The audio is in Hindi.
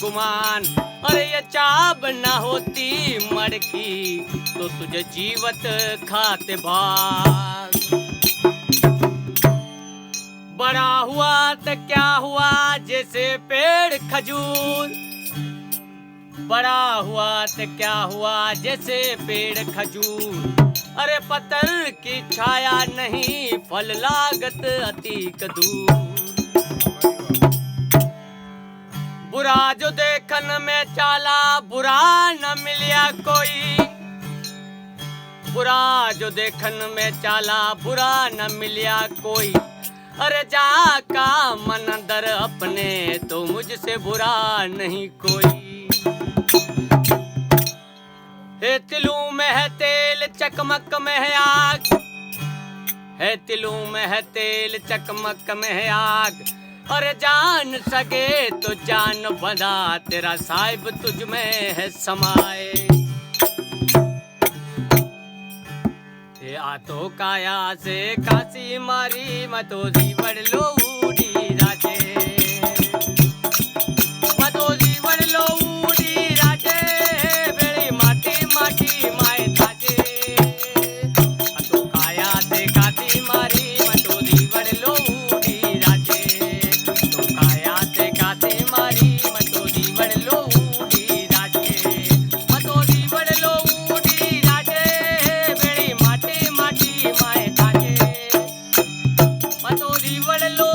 गुमान। अरे ये चाब न होती मड़की तो तुझे जीवत खाते भाग। बड़ा हुआ तो क्या हुआ, जैसे पेड़ खजूर। बड़ा हुआ तो क्या हुआ, जैसे पेड़ खजूर। अरे पत्थर की छाया नहीं, फल लागत अतीक दूर। बुरा जो देखन में चाला, बुरा न मिलिया कोई। बुरा जो देखन में चाला, बुरा न मिलिया कोई। अरे जा का मन दर अपने तो मुझसे बुरा नहीं कोई। हे तिलू में है तेल, चकमक में है आग। है तिलू में है तेल, चकमक में है आग। अरे जान सके तो जान बना तेरा साहिब तुझ में है समाए ये आतो काया से काशी मारी मतो बड़ लो ఇవళలో